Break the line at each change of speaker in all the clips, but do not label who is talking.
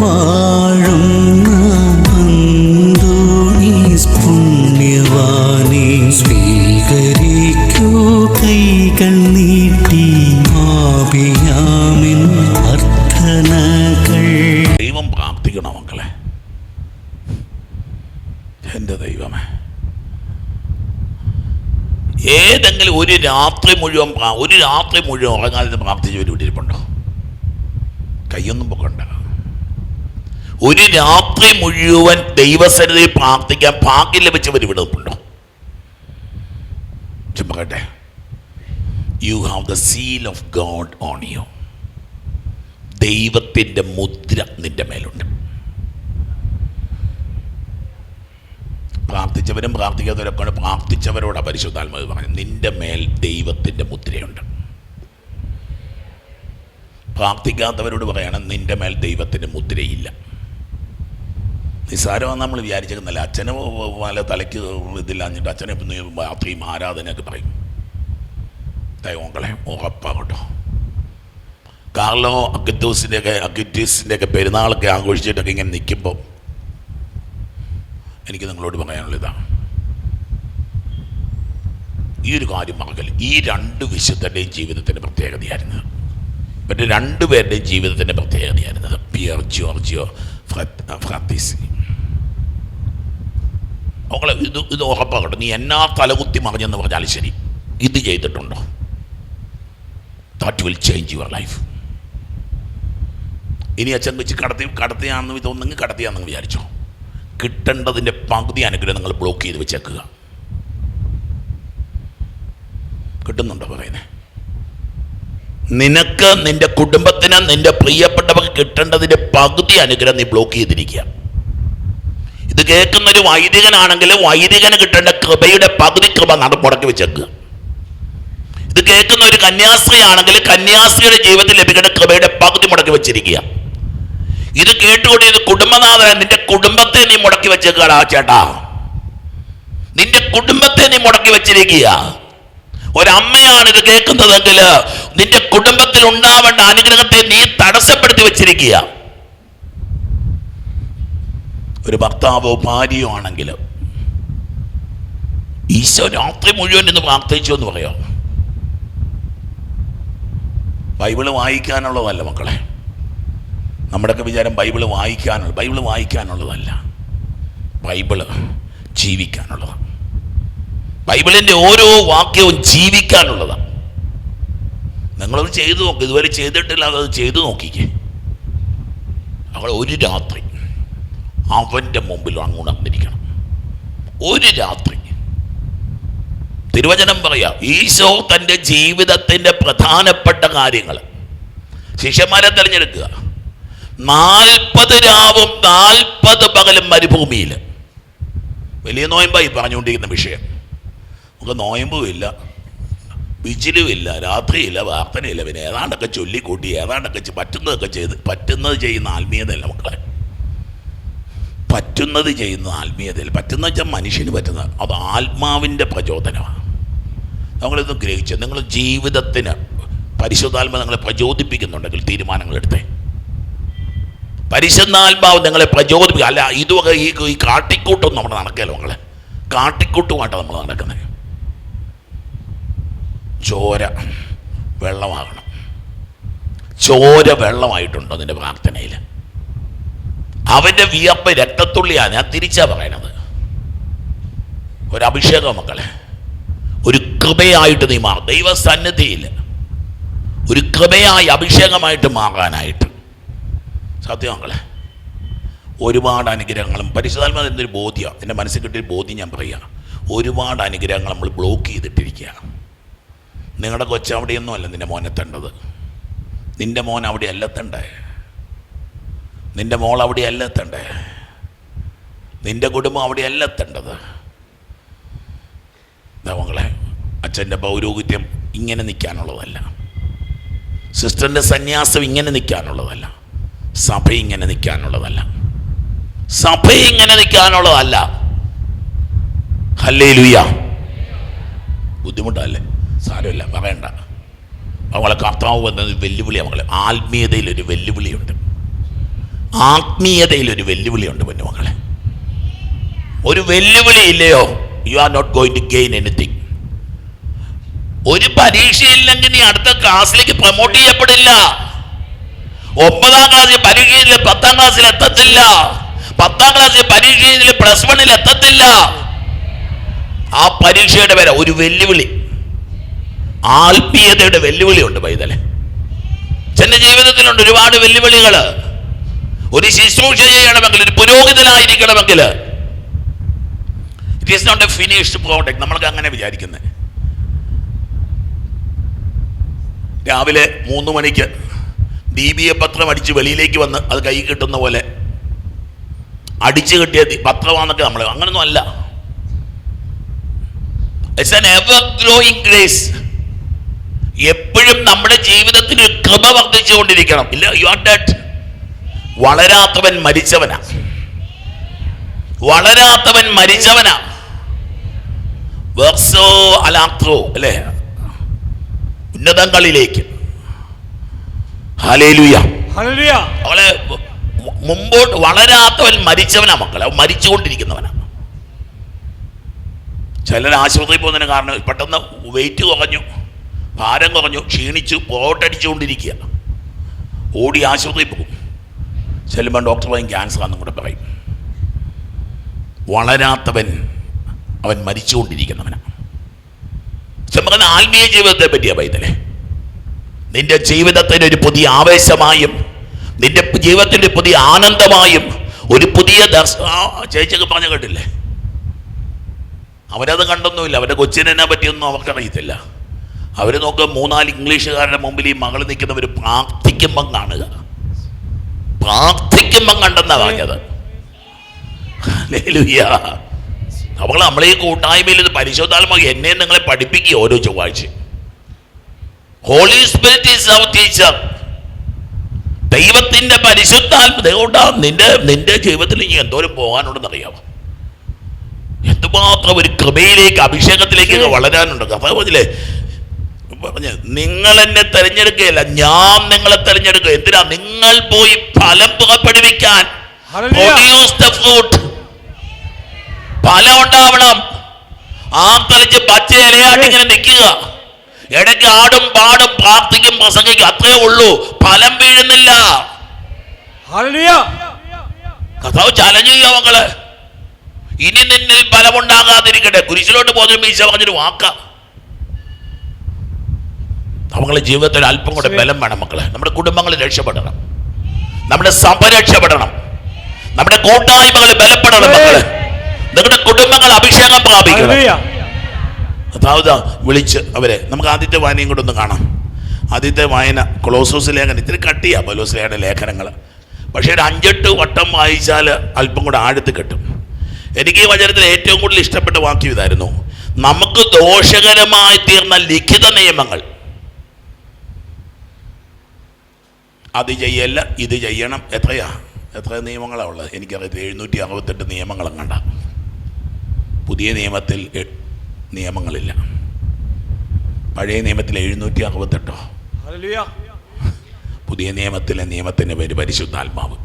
വാഴുന്ന നീട്ടി അർത്ഥനകൾ
ദൈവം മക്കളെ? ദൈവമേ. ഏതെങ്കിലും ഒരു രാത്രി മുഴുവൻ ഒരു രാത്രി മുഴുവൻ ഉറങ്ങാതെ പ്രാർത്ഥിച്ച് ഒരു വീട്ടിരിപ്പുണ്ടോ കൈയൊന്നും പൊക്കണ്ട. ഒരു രാത്രി മുഴുവൻ ദൈവസന്നിധി പ്രാർത്ഥിക്കാൻ ഭാഗ്യം ലഭിച്ചവർ ഇവിടെ നിൽപ്പുണ്ടോ? ചുമ്പകട്ടെ you have the seal of God on you ദൈവത്തിന്റെ മുദ്ര നിന്റെ മേലുണ്ട്. പ്രാർത്ഥിച്ചവരും പ്രാർത്ഥിക്കാത്തവരൊക്കെ പ്രാർത്ഥിച്ചവരോടാണ് പ്രാർത്ഥിച്ചവരോട് പരിശുദ്ധാത്മാവ് പറഞ്ഞു നിന്റെ മേൽ ദൈവത്തിന്റെ മുദ്രയുണ്ട്. പ്രാർത്ഥിക്കാത്തവരോട് പറയണം നിന്റെ മേൽ ദൈവത്തിന്റെ മുദ്രയില്ല. നിസ്സാരമാണ് നമ്മൾ വിചാരിച്ചിരുന്നില്ല അച്ഛന് വല്ല തലയ്ക്ക് ഇതില്ലാഞ്ഞിട്ട് അച്ഛനെ രാത്രിയും ആരാധനയൊക്കെ പറയും. ദൈവങ്ങളെ ഉറപ്പാകട്ടോ കാർലോ അഗറ്റൂസിന്റെ ഒക്കെ പെരുന്നാളൊക്കെ ആഘോഷിച്ചിട്ടൊക്കെ ഇങ്ങനെ നിൽക്കുമ്പോൾ എനിക്ക് നിങ്ങളോട് പറയാനുള്ള പറയാനുള്ളതാണ് ഈ ഒരു കാര്യം മകൾ ഈ രണ്ട് വിശുദ്ധരുടെയും ജീവിതത്തിന്റെ പ്രത്യേകതയായിരുന്നത് ഇവരുടെ രണ്ടുപേരുടെയും ജീവിതത്തിന്റെ പ്രത്യേകതയായിരുന്നത് പിയർ ജോർജിയോ ഫ്രാത്തീസ് അവളെ ഇത് ഇത് ഉറപ്പാകട്ടെ നീ എന്നാ തലകുത്തി മറിഞ്ഞെന്ന് പറഞ്ഞാലും ശരി. ഇത് ചെയ്തിട്ടുണ്ടോ? That will change your life ഇനി അച്ഛൻ വെച്ച് കടത്തി കടത്തിയാണെന്ന് ഇതൊന്നെങ്കിൽ കടത്തിയാണെന്ന് വിചാരിച്ചോ. കിട്ടേണ്ടതിന്റെ പകുതി അനുഗ്രഹം നിങ്ങൾ ബ്ലോക്ക് ചെയ്ത് വെച്ചേക്കുക. കിട്ടുന്നുണ്ടോ പറയുന്നത് നിനക്ക് നിന്റെ കുടുംബത്തിന് നിന്റെ പ്രിയപ്പെട്ടവർക്ക് കിട്ടേണ്ടതിന്റെ പകുതി അനുഗ്രഹം നീ ബ്ലോക്ക് ചെയ്തിരിക്കുക. ഇത് കേൾക്കുന്ന ഒരു വൈദികനാണെങ്കിൽ വൈദികന് കിട്ടേണ്ട കൃപയുടെ പകുതി കൃപ നട മുടക്കി വെച്ചേക്കുക ഇത് കേൾക്കുന്ന ഒരു കന്യാസ്ത്രീ ആണെങ്കിൽ കന്യാസ്ത്രീയുടെ ജീവിതത്തിൽ ലഭിക്കേണ്ട കൃപയുടെ പകുതി മുടക്കി വെച്ചിരിക്കുക. ഇത് കേട്ടുകൊണ്ട് ഇത് കുടുംബനാഥന നിന്റെ കുടുംബത്തെ നീ മുടക്കി വെച്ചേക്കാടാ ചേട്ടാ. നിന്റെ കുടുംബത്തെ നീ മുടക്കി വെച്ചിരിക്കുക. ഒരമ്മയാണ് ഇത് കേൾക്കുന്നതെങ്കിൽ നിന്റെ കുടുംബത്തിൽ ഉണ്ടാവേണ്ട അനുഗ്രഹത്തെ നീ തടസ്സപ്പെടുത്തി വെച്ചിരിക്കുക. ഒരു ഭർത്താവോ ഭാര്യയോ ആണെങ്കിൽ ഈശോ രാത്രി മുഴുവൻ ഇന്ന് പ്രാർത്ഥിച്ചു എന്ന് പറയാം. ബൈബിൾ വായിക്കാനുള്ളതല്ല മക്കളെ. നമ്മുടെയൊക്കെ വിചാരം ബൈബിൾ വായിക്കാനുള്ള ബൈബിൾ വായിക്കാനുള്ളതല്ല. ബൈബിൾ ജീവിക്കാനുള്ളതാണ്. ബൈബിളിന്റെ ഓരോ വാക്യവും ജീവിക്കാനുള്ളതാണ്. നിങ്ങളത് ചെയ്തു നോക്ക്. ഇതുവരെ ചെയ്തിട്ടില്ല. അത് ചെയ്തു നോക്കിക്കേ. അവൾ ഒരു രാത്രി അവന്റെ മുമ്പിൽ അങ്ങോട്ട് അന്നിരിക്കണം ഒരു രാത്രി. തിരുവചനം പറയാം ഈശോ തന്റെ ജീവിതത്തിന്റെ പ്രധാനപ്പെട്ട കാര്യങ്ങൾ. ശിഷ്യന്മാരെ തിരഞ്ഞെടുക്കുക. നാൽപ്പത് രാവും നാൽപ്പത് പകലും മരുഭൂമിയിൽ. വലിയ നോയമ്പായി പറഞ്ഞുകൊണ്ടിരിക്കുന്ന വിഷയം. നമുക്ക് നോയമ്പുമില്ല വിജിലുമില്ല രാത്രിയില്ല പ്രാർത്ഥനയില്ല പിന്നെ ഏതാണ്ടൊക്കെ ചൊല്ലിക്കൂട്ടി ഏതാണ്ടൊക്കെ പറ്റുന്നതൊക്കെ ചെയ്ത് പറ്റുന്നത് ചെയ്യുന്ന ആത്മീയതയല്ല മക്കളെ. പറ്റുന്നത് ചെയ്യുന്ന ആത്മീയതയിൽ പറ്റുന്ന വെച്ചാൽ മനുഷ്യന് പറ്റുന്ന അത് ആത്മാവിന്റെ പ്രചോദനമാണ്. നമ്മളിത് ഗ്രഹിച്ച് നിങ്ങൾ ജീവിതത്തിന് പരിശുദ്ധാത്മ നിങ്ങളെ പ്രചോദിപ്പിക്കുന്നുണ്ടെങ്കിൽ തീരുമാനങ്ങൾ എടുത്തേ പരിശുദ്ധാത്മാവ് നിങ്ങളെ പ്രചോദിപ്പിക്കുക അല്ല ഇതുമൊക്കെ ഈ കാട്ടിക്കൂട്ടൊന്നും നമ്മൾ നടക്കല്ലോ മക്കളെ. കാട്ടിക്കൂട്ടുമായിട്ടാണ് നമ്മൾ നടക്കുന്നത്. ചോര വെള്ളമാകണം. ചോര വെള്ളമായിട്ടുണ്ട് അതിന്റെ പ്രാർത്ഥനയിൽ? അവന്റെ വിയപ്പ് രക്തത്തുള്ളിയാണ്. ഞാൻ തിരിച്ചാ പറയണത്. ഒരഭിഷേകം മക്കളെ. ഒരു കൃപയായിട്ട് നീ മാറും. ദൈവസന്നിധിയിൽ ഒരു കൃപയായി അഭിഷേകമായിട്ട് മാറാനായിട്ട്. സത്യം മക്കളെ. ഒരുപാട് അനുഗ്രഹങ്ങളും പരിശുദ്ധാത്മ എന്നൊരു ബോധ്യമാണ് എന്റെ മനസ്സിൽ കിട്ടിയ ബോധ്യം ഞാൻ പറയുക ഒരുപാട് അനുഗ്രഹങ്ങൾ നമ്മൾ ബ്ലോക്ക് ചെയ്തിട്ടിരിക്കുക നിങ്ങളുടെ കൊച്ചവിടെയൊന്നും അല്ല നിന്റെ മോനെത്തേണ്ടത് നിന്റെ മോൻ അവിടെ അല്ലെത്തണ്ടേ നിന്റെ മോൾ അവിടെ അല്ലെത്തണ്ടേ നിന്റെ കുടുംബം അവിടെ അല്ലെത്തേണ്ടത് മകളെ അച്ഛന്റെ പൗരോഹിത്യം ഇങ്ങനെ നിൽക്കാനുള്ളതല്ല. സിസ്റ്ററിന്റെ സന്യാസം ഇങ്ങനെ നിൽക്കാനുള്ളതല്ല. സഭ ഇങ്ങനെ നിൽക്കാനുള്ളതല്ല. സഭ ഇങ്ങനെ നിൽക്കാനുള്ളതല്ല. ഹല്ലേ ലുയ്യ ബുദ്ധിമുട്ടല്ലേ? സാരമില്ല പറയണ്ട. അവളെ കർത്താവ് വന്ന വെല്ലുവിളി മകളെ ആത്മീയതയിൽ ഒരു വെല്ലുവിളിയുണ്ട്. ആത്മീയതയിൽ ഒരു വെല്ലുവിളിയുണ്ട് പൊന്നുമക്കളെ ഒരു വെല്ലുവിളി ഇല്ലയോ? You are not going to gain anything ഒരു പരീക്ഷയില്ലെങ്കിൽ നീ അടുത്ത ക്ലാസ്സിലേക്ക് പ്രൊമോട്ട് ചെയ്യപ്പെടില്ല. ഒമ്പതാം ക്ലാസ്സിൽ പരീക്ഷയിൽ പത്താം ക്ലാസ്സിൽ എത്തത്തില്ല. പത്താം ക്ലാസ്സിൽ പരീക്ഷയിൽ പ്ലസ് വണ്ണിൽ എത്തത്തില്ല. ആ പരീക്ഷയുടെ പേര ഒരു വെല്ലുവിളി. ആത്മീയതയുടെ വെല്ലുവിളിയുണ്ട് പൈതലെ. എന്റെ ജീവിതത്തിലുണ്ട് ഒരുപാട് വെല്ലുവിളികൾ ഒരു ശുശ്രൂഷ ചെയ്യണമെങ്കിൽ ഒരു പുരോഹിതനായിരിക്കണമെങ്കിൽ. It is not a finished product നമ്മൾക്ക് അങ്ങനെ വിചാരിക്കുന്നത് രാവിലെ മൂന്ന് മണിക്ക് എ പത്രം അടിച്ച് വെളിയിലേക്ക് വന്ന് അത് കൈ കിട്ടുന്ന പോലെ അടിച്ചു കിട്ടിയ പത്രമാണെന്നൊക്കെ നമ്മൾ അങ്ങനൊന്നും അല്ല. It's an ever growing grace എപ്പോഴും നമ്മുടെ ജീവിതത്തിൽ ഒരു കൃപ വർദ്ധിച്ചുകൊണ്ടിരിക്കണം. ഇല്ല യു ആർ ഡെഡ് വളരാത്തവൻ മരിച്ചവനാ. വളരാത്തവൻ മരിച്ചവനാ. വെർസോ അലാത്രോ അല്ലേ? ഉന്നതങ്ങളിലേക്ക്. അവളെ മുമ്പോട്ട് വളരാത്തവൻ മരിച്ചവനാ മക്കളെ. അവൻ മരിച്ചുകൊണ്ടിരിക്കുന്നവനാ. ചിലർ ആശുപത്രിയിൽ പോകുന്നതിന് കാരണം പെട്ടെന്ന് വെയിറ്റ് കുറഞ്ഞു. ഭാരം കുറഞ്ഞു ക്ഷീണിച്ചു പോട്ടടിച്ചുകൊണ്ടിരിക്കുക. ഓടി ആശുപത്രിയിൽ പോകും. ചെല്ലുമ്പോൾ ഡോക്ടർ പറയും ക്യാൻസർ ആണെന്നും കൂടെ പറയും. വളരാത്തവൻ അവൻ മരിച്ചുകൊണ്ടിരിക്കുന്നവനാണ് ആത്മീയ ജീവിതത്തെ പറ്റിയാ പൈതലേ നിന്റെ ജീവിതത്തിന് ഒരു പുതിയ ആവേശമായും നിന്റെ ജീവിതത്തിന്റെ പുതിയ ആനന്ദമായും ഒരു പുതിയ ദർശ ചേച്ചിയൊക്കെ പറഞ്ഞു കേട്ടില്ലേ? അവരത് കണ്ടൊന്നുമില്ല. അവരുടെ കൊച്ചിനെ പറ്റിയൊന്നും അവർക്കറിയത്തില്ല. അവർ നോക്കുക മൂന്നാൽ ഇംഗ്ലീഷുകാരുടെ മുമ്പിൽ ഈ മകൾ നിൽക്കുന്നവർ പ്രാർത്ഥിക്കുമ്പം കാണുക. പ്രാർത്ഥിക്കുമ്പം കണ്ടെന്നാ പറഞ്ഞത്. അവൾ നമ്മളീ ഈ കൂട്ടായ്മയിൽ ഇത് പരിശോധാത്മ എന്നെ നിങ്ങളെ പഠിപ്പിക്കുക ഓരോ ചൊവ്വാഴ്ച. Holy Spirit is our teacher ദൈവത്തിന്റെ പരിശുദ്ധാത്മ നിന്റെ നിന്റെ ജീവിതത്തിൽ ഇനി എന്തോരം പോകാനുണ്ടെന്ന് അറിയാമോ എന്തുമാത്രം ഒരു കൃപയിലേക്ക് അഭിഷേകത്തിലേക്ക് വളരാനുണ്ട്. കഥ പറഞ്ഞ് നിങ്ങൾ എന്നെ തെരഞ്ഞെടുക്കുകയല്ല ഞാൻ നിങ്ങളെ തെരഞ്ഞെടുക്കുക. എന്തിനാ നിങ്ങൾ പോയി ഫലം പുറപ്പെടുവിക്കാൻ. ഫലം ഉണ്ടാവണം. ആ തെളിച്ച് പച്ച ഇലയായിട്ട് ഇങ്ങനെ നിൽക്കുക. ഇടയ്ക്ക് ആടും പാടും പ്രാർത്ഥിക്കും പ്രസംഗിക്കും അത്രേ ഉള്ളൂ. ഫലം വീഴുന്നില്ല. കഥാവ് ചലഞ്ച് ചെയ്യുക മക്കൾ. ഇനി നിന്നിൽ ഫലമുണ്ടാകാതിരിക്കട്ടെ. കുരിശിലോട്ട് പോകുന്ന മീശ പറഞ്ഞൊരു വാക്ക. നമ്മളെ ജീവിതത്തിൽ അല്പം കൂടെ ബലം വേണം മക്കളെ. നമ്മുടെ കുടുംബങ്ങൾ രക്ഷപ്പെടണം. നമ്മുടെ സഭ രക്ഷപ്പെടണം. നമ്മുടെ കൂട്ടായ്മകൾ ബലപ്പെടണം മക്കളെ. നിങ്ങളുടെ കുടുംബങ്ങൾ അഭിഷേകം പ്രാപിക്കണം. കഥാവത വിളിച്ച് അവരെ നമുക്ക് ആദ്യത്തെ വായനയും കൂടെ ഒന്ന് കാണാം. ആദ്യത്തെ വായന കൊളോസോസ് ലേഖനം. ഇത്തിരി കട്ടിയാ പലോസ്ലയുടെ ലേഖനങ്ങൾ പക്ഷേ ഒരു അഞ്ചെട്ട് വട്ടം വായിച്ചാൽ അല്പം കൂടെ ആഴത്ത് കിട്ടും. എനിക്ക് ഈ വചനത്തിൽ ഏറ്റവും കൂടുതൽ ഇഷ്ടപ്പെട്ട വാക്യം ഇതായിരുന്നു. നമുക്ക് ദോഷകരമായി തീർന്ന ലിഖിത നിയമങ്ങൾ അത് ചെയ്യല്ല ഇത് ചെയ്യണം. എത്രയാ? എത്ര നിയമങ്ങളാണ് ഉള്ളത്? എനിക്കറിയത്തില്ല. എഴുന്നൂറ്റി അറുപത്തെട്ട് നിയമങ്ങളും കണ്ട. പുതിയ നിയമത്തിൽ നിയമങ്ങളില്ല. പഴയ നിയമത്തിൽ എഴുന്നൂറ്റി അറുപത്തെട്ടോ പുതിയ നിയമത്തിലെ നിയമത്തിന്റെ പേര് പരിശുദ്ധാത്മാവ്.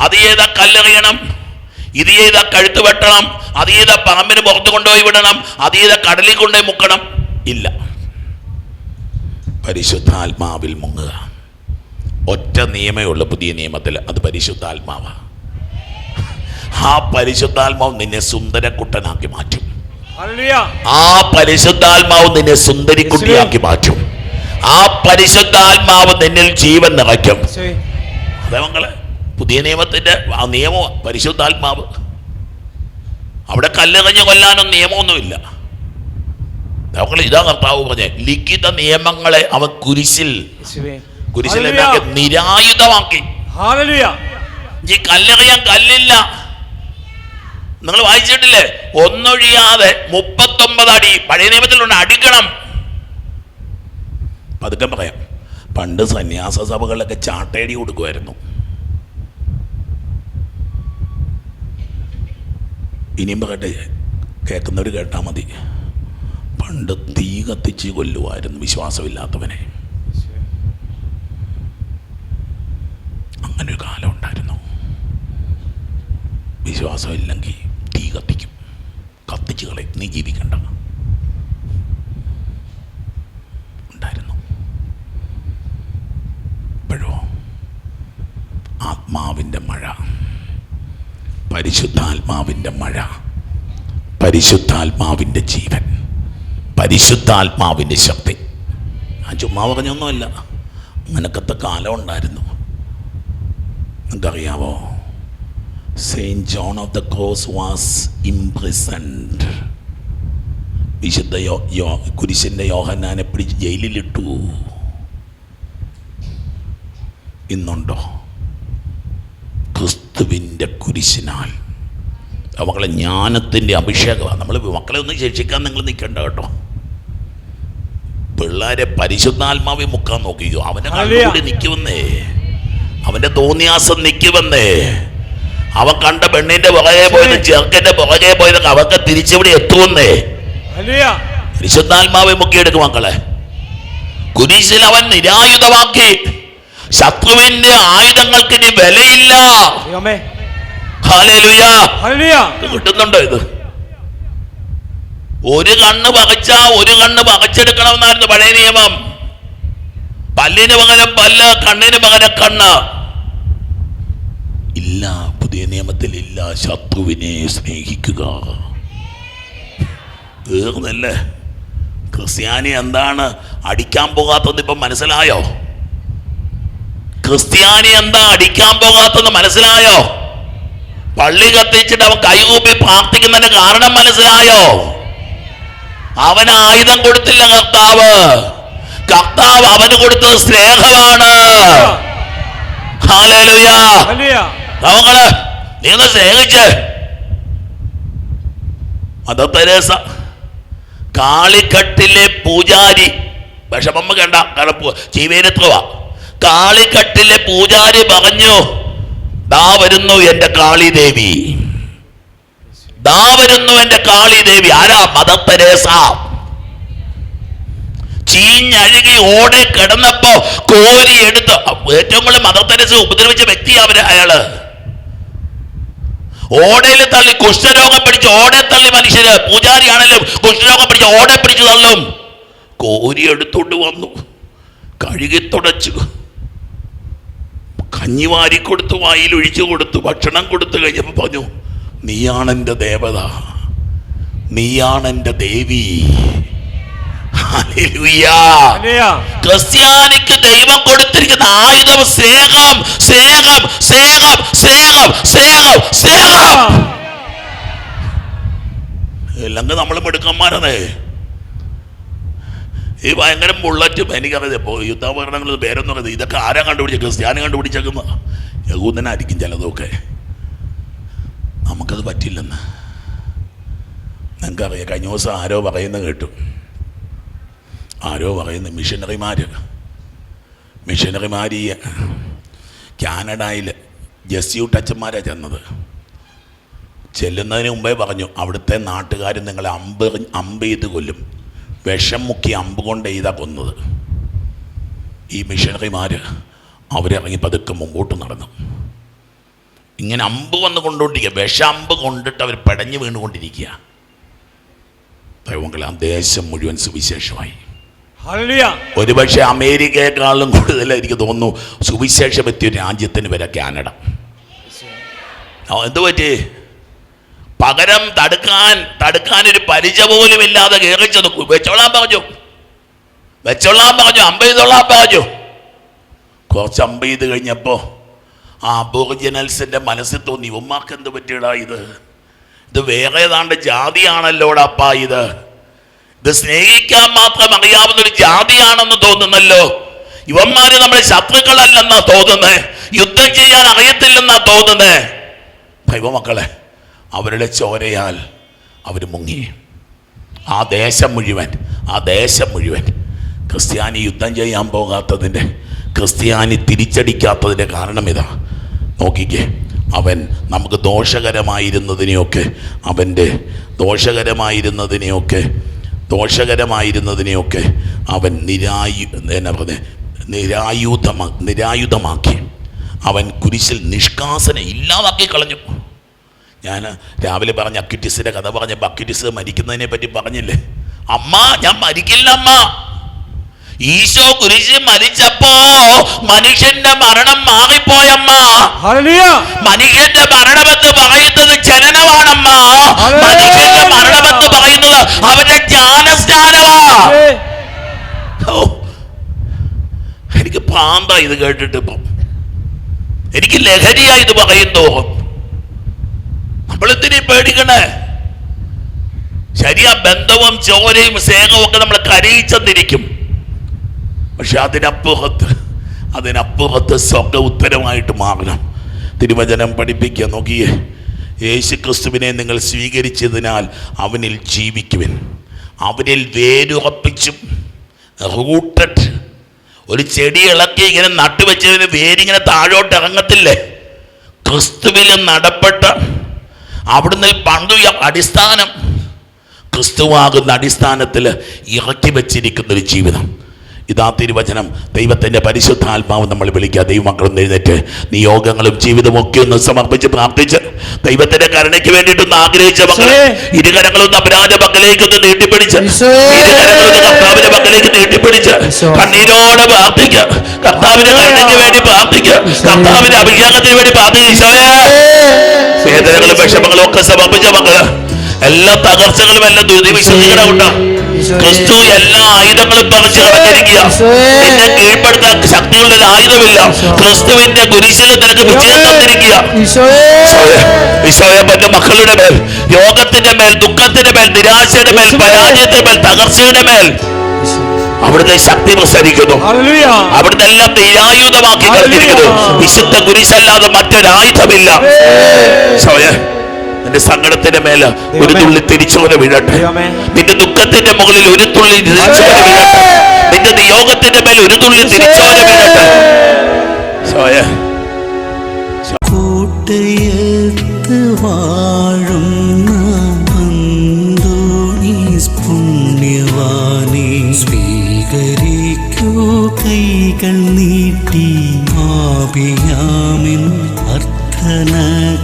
അത് ചെയ്താൽ കല്ലെറിയണം? ഇത് ചെയ്താൽ കഴുത്ത് വെട്ടണം? അത് ചെയ്താൽ പറമ്പിന് പുറത്ത് കൊണ്ടുപോയി വിടണം? അത് ചെയ്താൽ കടലിൽ കൊണ്ടുപോയി മുക്കണം? ഇല്ല. പരിശുദ്ധാത്മാവിൽ മുങ്ങുക. ഒറ്റ നിയമേ ഉള്ളൂ പുതിയ നിയമത്തിൽ അത് പരിശുദ്ധാത്മാവാണ് ആ പരിശുദ്ധാത്മാവ് നിന്നെ സുന്ദരക്കുട്ടനാക്കി മാറ്റും. ആ പരിശുദ്ധാത്മാവ് നിന്നെ സുന്ദരിക്കുട്ടിയാക്കി മാറ്റും. ആ പരിശുദ്ധാത്മാവ് നിന്നിൽ ജീവൻ നിറയ്ക്കും. അതെ മക്കളെ പുതിയ നിയമത്തിന്റെ ആ നിയമം പരിശുദ്ധാത്മാവ്. അവിടെ കല്ലെറിഞ്ഞ് കൊല്ലാനൊന്നും നിയമമൊന്നുമില്ല. ഇതാ കർത്താവ് പറഞ്ഞേ ലിഖിത നിയമങ്ങളെ അവൻ കുരിശിൽ കുരിശിൽ. നിരായുധമാക്കി. ഈ കല്ലെറിയാൻ കല്ലില്ല. നിങ്ങൾ വായിച്ചിട്ടില്ലേ? ഒന്നൊഴിയാതെ മുപ്പത്തൊമ്പത് അടി പഴയ നിയമത്തിലുണ്ട് അടിക്കണം. പതുക്കെ പറയാം. പണ്ട് സന്യാസ സഭകളിലൊക്കെ ചാട്ടേടി കൊടുക്കുമായിരുന്നു. ഇനിയും പറയട്ടെ കേൾക്കുന്നവർ കേട്ടാൽ മതി. പണ്ട് തീ കത്തിച്ച് കൊല്ലുമായിരുന്നു വിശ്വാസമില്ലാത്തവനെ. അങ്ങനൊരു കാലം ഉണ്ടായിരുന്നു. വിശ്വാസമില്ലെങ്കിൽ തീ കത്തിക്കും. കത്തിച്ച് കളയും. നീ ജീവിക്കണ്ട. ഉണ്ടായിരുന്നു. ഇപ്പോഴോ? ആത്മാവിന്റെ മഴ. പരിശുദ്ധാത്മാവിന്റെ മഴ. പരിശുദ്ധാത്മാവിന്റെ ജീവൻ. പരിശുദ്ധാത്മാവിന്റെ ശക്തി. ആ ചുമ്മാ പറഞ്ഞൊന്നുമല്ല. അങ്ങനക്കത്തെ കാലം ഉണ്ടായിരുന്നു. നിങ്ങൾക്കറിയാവോ Saint John of the Cross was imprisoned വിശുദ്ധ യോ യോ കുരിശന്റെ യോഹന്നാനെ പിടിച്ച് ജയിലിലിട്ടു. ഇന്നുണ്ടോ? ക്രിസ്തുവിന്റെ കുരിശിനാൽ. മക്കളെ ജ്ഞാനത്തിന്റെ അഭിഷേകമാണ്. നമ്മൾ മക്കളെ ഒന്ന് ശിക്ഷിക്കാൻ നിങ്ങൾ നിൽക്കേണ്ട കേട്ടോ. പിള്ളേരെ പരിശുദ്ധാത്മാവി മുക്കാൻ നോക്കിയോ? അവനെ
കണ്ണുകൂടി
കണ്ടുകൂടി നിൽക്കുമെന്നേ അവന്റെ തോന്നിയാസം നിൽക്കുമെന്നേ അവൻ കണ്ട പെണ്ണിന്റെ പുറകെ പോയത് ചെറുക്കന്റെ പുറകെ പോയത് അവർക്ക് തിരിച്ചിവിടെ എത്തുമെന്നേ? പരിശുദ്ധാത്മാവി മുക്കിയെടുക്കും മക്കളെ. കുരിശിൽ അവൻ നിരായുധമാക്കി. ശത്രുവിന്റെ ആയുധങ്ങൾക്ക് ഇനി വിലയില്ല. കിട്ടുന്നുണ്ടോ ഇത്? ഒരു കണ്ണ് പകച്ച ഒരു കണ്ണ് പകച്ചെടുക്കണമെന്നായിരുന്നു പഴയ നിയമം. പല്ലിന് പകരം പല്ല് കണ്ണിന് പകരം കണ്ണ്. ഇല്ല പുതിയ നിയമത്തിൽ ഇല്ല ശത്രുവിനെ സ്നേഹിക്കുക. തീർന്നല്ലേ? ക്രിസ്ത്യാനി എന്താണ്? അടിക്കാൻ പോകാത്തത് ഇപ്പം മനസ്സിലായോ? ക്രിസ്ത്യാനി എന്താ അടിക്കാൻ പോകാത്തത് മനസ്സിലായോ? പള്ളി കത്തിച്ചിട്ട് അവൻ കൈകൂപ്പി പ്രാർത്ഥിക്കുന്നതിന്റെ കാരണം മനസ്സിലായോ? അവന് ആയുധം കൊടുത്തില്ല കർത്താവ്. കർത്താവ് അവന് കൊടുത്തത് സ്നേഹമാണ്. അവങ്ങൾ നീ ഒന്ന് സ്നേഹിച്ച്. മദർ തെരേസ കാളിക്കട്ടിലെ പൂജാരി വിഷമമ്മ കണ്ട കാരണം ജീവേനത്വ കാളിക്കട്ടിലെ പൂജാരി പറഞ്ഞു ദാ വരുന്നു എന്റെ കാളി ദേവി ദാ എന്റെ കാളി ദേവി. ആരാ? Mother Teresa. ചീഞ്ഞഴുകി ഓടെ കിടന്നപ്പോ കോരി എടുത്ത് ഏറ്റവും കൂടുതൽ മദർ തെരേസ ഉപദ്രവിച്ച വ്യക്തി അവർ അയാൾ. ഓടയിൽ തള്ളി കുഷ്ഠരോഗം പിടിച്ച് ഓടെ തള്ളി മനുഷ്യര്. പൂജാരിയാണെങ്കിലും കുഷ്ഠരോഗം പിടിച്ച് ഓടെ പിടിച്ച് തള്ളും. കോരി എടുത്തോണ്ട് വന്നു. കഴുകി തുടച്ചു. കഞ്ഞി വാരി കൊടുത്തു വായിൽ ഒഴിച്ചു കൊടുത്തു. ഭക്ഷണം കൊടുത്തു കഴിഞ്ഞപ്പോൾ പറഞ്ഞു നീയാണെന്റെ ദേവത. നീയാണെന്റെ ദേവി. ക്രിസ്ത്യാനിക്ക് ദൈവം കൊടുത്തിരിക്കുന്ന ആയുധം സ്നേഹം സ്നേഹം സ്നേഹം സ്നേഹം സ്നേഹം സ്നേഹം. അല്ലെങ്കിൽ നമ്മൾ മിടുക്കന്മാരാണേ. ഈ ഭയങ്കര ബുള്ളറ്റും എനിക്കറിയാം. ഇപ്പോൾ യുദ്ധോപകരണങ്ങൾ പേരൊന്നും ഇതൊക്കെ ആരാ കണ്ടുപിടിച്ച? ക്രിസ്ത്യാനി കണ്ടുപിടിച്ചേക്കുന്ന യഹൂദനായിരിക്കും ചിലതൊക്കെ. നമുക്കത് പറ്റില്ലെന്ന്. നിങ്ങൾക്കറിയാം കഴിഞ്ഞ ദിവസം ആരോ പറയുന്നത് കേട്ടു. ആരോ പറയുന്ന മിഷനറിമാർ മിഷനറിമാർ ഈ കാനഡയിൽ ജസ്യൂട്ട് അച്ഛന്മാരാണ് ചെന്നത്. ചെല്ലുന്നതിന് മുമ്പേ പറഞ്ഞു അവിടുത്തെ നാട്ടുകാർ നിങ്ങളെ അമ്പ് അമ്പ് ചെയ്ത് കൊല്ലും. വിഷം മുക്കി അമ്പ് കൊണ്ട് എഴുതാ കൊന്നത്. ഈ മിഷനറിമാർ അവരിറങ്ങി പതുക്കെ മുമ്പോട്ട് നടന്നു. ഇങ്ങനെ അമ്പ് വന്ന് കൊണ്ടുകൊണ്ടിരിക്കുക വിഷമ്പ് കൊണ്ടിട്ട് അവർ പടഞ്ഞു വീണുകൊണ്ടിരിക്കുക. ദൈവങ്ങളെ ആ ദേശം മുഴുവൻ സുവിശേഷമായി. ഒരുപക്ഷെ അമേരിക്കയെക്കാളും കൂടുതൽ എനിക്ക് തോന്നുന്നു സുവിശേഷം എത്തിയ രാജ്യത്തിന് വരെ കാനഡ. എന്ത് പറ്റി? പകരം തടുക്കാൻ തടുക്കാൻ ഒരു പരിച പോലും ഇല്ലാതെ കയറിച്ചത് വെച്ചോളാൻ പറഞ്ഞു. വെച്ചോളാൻ പറഞ്ഞു. അമ്പെയ്തോളാൻ പറഞ്ഞു. കുറച്ച് അമ്പെയ്ത് കഴിഞ്ഞപ്പോ കഴിഞ്ഞപ്പോൾ ആ അബോറിജിനൽസിന്റെ മനസ്സിൽ തോന്നി ഉമ്മാക്ക് എന്ത് പറ്റിയടാ ഇത്? ഇത് വേറെ ഏതാണ്ട് ജാതിയാണല്ലോടാപ്പാ ഇത്. ഇത് സ്നേഹിക്കാൻ മാത്രം അറിയാവുന്ന ഒരു ജാതിയാണെന്ന് തോന്നുന്നല്ലോ. ഇവന്മാര് നമ്മുടെ ശത്രുക്കളല്ലെന്നാ തോന്നുന്നത് യുദ്ധം ചെയ്യാൻ അറിയത്തില്ലെന്നാ തോന്നുന്നത് ദൈവമക്കളെ അവരുടെ ചോരയാൽ അവർ മുങ്ങി. ആ ദേശം മുഴുവൻ ആ ദേശം മുഴുവൻ ക്രിസ്ത്യാനി യുദ്ധം ചെയ്യാൻ പോകാത്തതിന്റെ ക്രിസ്ത്യാനി തിരിച്ചടിക്കാത്തതിന്റെ കാരണം ഇതാ. നോക്കിക്കേ. അവൻ നമുക്ക് ദോഷകരമായിരുന്നതിനെയൊക്കെ അവന്റെ ദോഷകരമായിരുന്നതിനെയൊക്കെ ദോഷകരമായിരുന്നതിനെയൊക്കെ അവൻ നിരായു എന്നാ പറഞ്ഞത് നിരായുധമാ നിരായുധമാക്കി. അവൻ കുരിശിൽ നിഷ്കാസന ഇല്ലാതാക്കി കളഞ്ഞു. ഞാൻ രാവിലെ പറഞ്ഞ അക്യൂറ്റിസിന്റെ കഥ പറഞ്ഞപ്പോൾ അക്യൂറ്റിസ് മരിക്കുന്നതിനെ പറ്റി പറഞ്ഞില്ലേ? അമ്മ ഞാൻ മരിക്കില്ല അമ്മ. ഈശോ കുരിശ് മരിച്ചപ്പോ മനുഷ്യന്റെ മരണം മാറിപ്പോയമ്മ. മനുഷ്യന്റെ മരണമെന്ന് പറയുന്നത് ജനനമാണമ്മ. മനുഷ്യന്റെ മരണമെന്ന് പറയുന്നത് അവന്റെ ജ്ഞാനസ്നാനമാ എനിക്ക് പാന്ത ഇത് കേട്ടിട്ട് ഇപ്പം. എനിക്ക് ലഹരിയായി ഇത് പറയുന്നു. നമ്മളിത്തിരി പേടിക്കണേ? ശരിയാ ബന്ധവും ചോരയും സ്നേഹവും ഒക്കെ നമ്മൾ കരയിച്ചെന്നിരിക്കും. പക്ഷെ അതിനപ്പുറത്ത് അതിനപ്പുറത്ത് സ്വർഗ ഉത്തരമായിട്ട് മാറണം. തിരുവചനം പഠിപ്പിക്കുക നോക്കിയേ. യേശു ക്രിസ്തുവിനെ നിങ്ങൾ സ്വീകരിച്ചതിനാൽ അവനിൽ ജീവിക്കുവിൻ. അവനിൽ വേരുറപ്പിച്ചും റൂട്ടഡ് ഒരു ചെടി ഇളക്കി ഇങ്ങനെ നട്ടുവെച്ചതിന് വേരിങ്ങനെ താഴോട്ട് ഇറങ്ങത്തില്ലേ ക്രിസ്തുവിൽ നടപ്പെട്ട അവിടുന്ന് പണ്ടു അടിസ്ഥാനം ക്രിസ്തുവാകുന്ന അടിസ്ഥാനത്തിൽ ഇറക്കി വെച്ചിരിക്കുന്ന ഒരു ജീവിതം. ഇതാ തിരുവചനം. ദൈവത്തിന്റെ പരിശുദ്ധാത്മാവ് നമ്മൾ വിളിക്കുക. ദൈവമക്കളും എഴുന്നേറ്റ്. നിയോഗങ്ങളും ജീവിതവും ഒക്കെ ഒന്ന് സമർപ്പിച്ച് പ്രാർത്ഥിച്ച് ദൈവത്തിന്റെ കരുണയ്ക്ക് വേണ്ടിയിട്ടൊന്ന് ആഗ്രഹിച്ച മക്കളെ ഇരുകരങ്ങളൊന്ന് അപരാധ മക്കളിലേക്ക് ഒന്ന് നീട്ടിപ്പിടിച്ച്. ഇരുകരങ്ങളൊന്ന് കർത്താവിന്റെ മക്കളേക്ക് നീട്ടിപ്പിടിച്ച്. കണ്ണീരോടെ പ്രാർത്ഥിക്കുക കർത്താവിന്റെ കരുണയ്ക്ക് വേണ്ടി പ്രാർത്ഥിക്കുക കർത്താവിന്റെ അഭിഷേകത്തിന് വേണ്ടി പ്രാർത്ഥിക്കുക ഈശോയെ. വേദനകളും വിഷമങ്ങളും ഒക്കെ സമർപ്പിച്ച മക്കൾ എല്ലാ തകർച്ചകളും എല്ലാം ദുരിത വിശ്വസിക്കണം ഉണ്ട് ക്രിസ്തു എല്ലാ ആയുധങ്ങളും പറിച്ച് കളഞ്ഞിരിക്കുക നിന്നെ കീഴ്പ്പെടുത്താൻ ശക്തിയുള്ള ഒരു ആയുധമില്ല ക്രിസ്തുവിന്റെ കുരിശിൽ നിനക്ക് വിജയം തന്നിരിക്കുക ഈശോയെ, മറ്റു മക്കളുടെ മേൽ യോഗത്തിന്റെ മേൽ ദുഃഖത്തിന്റെ മേൽ നിരാശയുടെ മേൽ പരാജയത്തിന്റെ മേൽ തകർച്ചയുടെ മേൽ. അവിടുത്തെ ശക്തി പ്രസരിക്കുന്നു. അവിടുത്തെ എല്ലാം നിരായുധമാക്കി കഴിഞ്ഞിരിക്കുന്നു വിശുദ്ധ കുരിശല്ലാതെ മറ്റൊരായുധമില്ല. സോയ നിന്റെ സങ്കടത്തിന്റെ മേൽ ഒരു തുള്ളി തിരിച്ചോല വീഴട്ടെ. നിന്റെ ദുഃഖത്തിന്റെ മുകളിൽ ഒരു തുള്ളി തിരിച്ചോല വീഴട്ടെ. നിന്റെ നിയോഗത്തിന്റെ മേൽ ഒരു തുള്ളി തിരിച്ചോല വീഴട്ടെ. സോയ
കൂട്ടയത്ത് വാഴുന്ന പുണ്യവാനെ സ്വീകരിക്കൂ. കൈകൾ നീട്ടി ആപിയാമിൻ അർത്ഥനകൾ